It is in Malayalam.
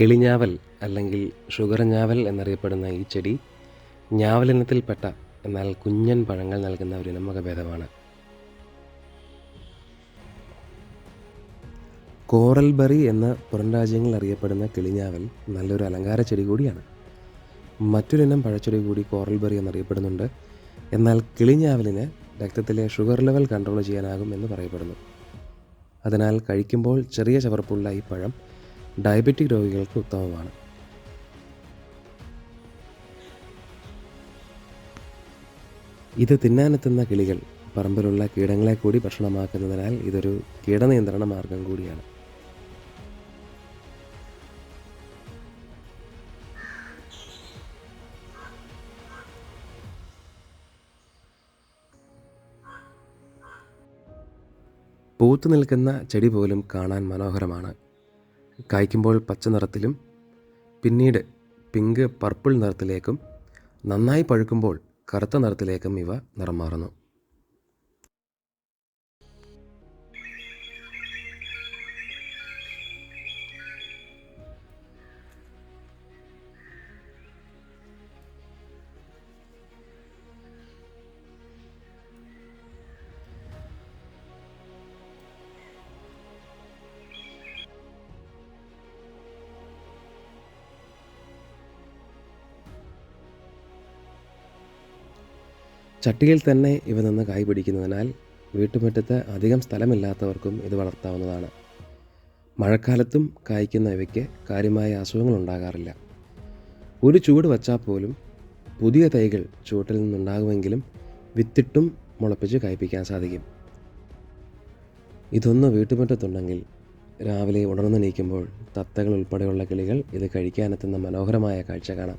കിളിഞ്ഞാവൽ അല്ലെങ്കിൽ ഷുഗർ ഞാവൽ എന്നറിയപ്പെടുന്ന ഈ ചെടി ഞാവലിനത്തിൽപ്പെട്ട എന്നാൽ കുഞ്ഞൻ പഴങ്ങൾ നൽകുന്ന ഒരു ഇനമകഭേദമാണ് കോറൽ ബറി എന്ന പുറം രാജ്യങ്ങളിൽ അറിയപ്പെടുന്ന കിളിഞ്ഞാവൽ നല്ലൊരു അലങ്കാര ചെടി കൂടിയാണ്. മറ്റൊരിനം പഴച്ചെടി കൂടി കോറൽ ബറി എന്നറിയപ്പെടുന്നുണ്ട്. എന്നാൽ കിളിഞ്ഞാവലിന് രക്തത്തിലെ ഷുഗർ ലെവൽ കൺട്രോൾ ചെയ്യാനാകും എന്ന് പറയപ്പെടുന്നു. അതിനാൽ കഴിക്കുമ്പോൾ ചെറിയ ചവർപ്പുള്ള ഈ പഴം ഡയബറ്റിക് രോഗികൾക്ക് ഉത്തമമാണ്. ഇത് തിന്നാനെത്തുന്ന കിളികൾ പറമ്പിലുള്ള കീടങ്ങളെ കൂടി ഭക്ഷണമാക്കുന്നതിനാൽ ഇതൊരു കീടനിയന്ത്രണ മാർഗം കൂടിയാണ്. പൂത്തു നിൽക്കുന്ന ചെടി പോലും കാണാൻ മനോഹരമാണ്. കായ്ക്കുമ്പോൾ പച്ച നിറത്തിലും പിന്നീട് പിങ്ക് പർപ്പിൾ നിറത്തിലേക്കും നന്നായി പഴുക്കുമ്പോൾ കറുത്ത നിറത്തിലേക്കും ഇവ നിറം മാറുന്നു. ചട്ടിയിൽ തന്നെ ഇവ നിന്ന് കായ് പിടിക്കുന്നതിനാൽ വീട്ടുമുറ്റത്ത് അധികം സ്ഥലമില്ലാത്തവർക്കും ഇത് വളർത്താവുന്നതാണ്. മഴക്കാലത്തും കായ്ക്കുന്ന ഇവയ്ക്ക് കാര്യമായ അസുഖങ്ങൾ ഉണ്ടാകാറില്ല ഒരു ചൂട് വച്ചാൽ പോലും പുതിയ തൈകൾ ചൂട്ടിൽ നിന്നുണ്ടാകുമെങ്കിലും വിത്തിട്ടും മുളപ്പിച്ച് കായ്പ്പിക്കാൻ സാധിക്കും. ഇതൊന്ന് വീട്ടുമുറ്റത്തുണ്ടെങ്കിൽ രാവിലെ ഉണർന്നു നീക്കുമ്പോൾ തത്തകൾ ഉൾപ്പെടെയുള്ള കിളികൾ ഇത് കഴിക്കാനെത്തുന്ന മനോഹരമായ കാഴ്ച കാണാം.